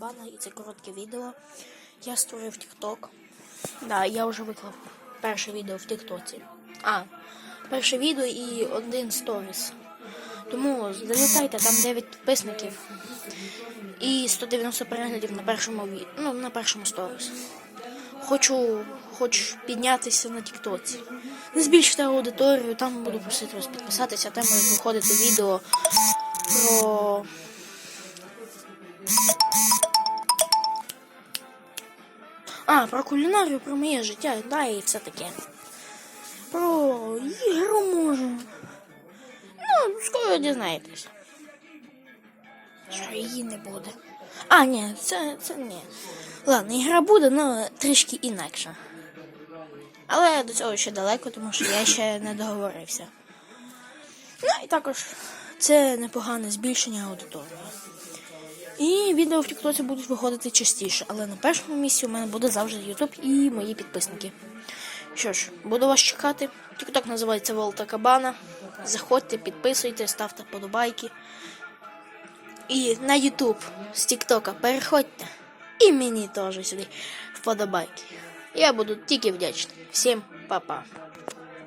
Кабана і це коротке відео. Я створив TikTok. Да, я вже виклав перше відео в Тіктоці. А, перше відео і один сторіс. Тому залітайте, там 9 підписників і 190 переглядів на першому ві... ну, на першому сторіс. Хочу, хочу піднятися на Тіктоці. Не збільшити аудиторію, там буду просити вас підписатися, там будуть виходити відео про. А, про кулінарію, про моє життя, да, і все таке. Про ігру може. Ну, скоро дізнаєтесь. Що її не буде. А, ні, це, це ні. Ладно, ігра буде, але трішки інакша. Але до цього ще далеко, тому що я ще не договорився. Ну і також це непогане збільшення аудиторії. І відео в Тіктоці будуть виходити частіше, але на першому місці у мене буде завжди Ютуб і мої підписники. Що ж, буду вас чекати. Тікток називається Волта Кабана. Заходьте, підписуйте, ставте подобайки. І на Ютуб з Тіктока переходьте. І мені теж сюди вподобайки. Я буду тільки вдячний. Всім па-па.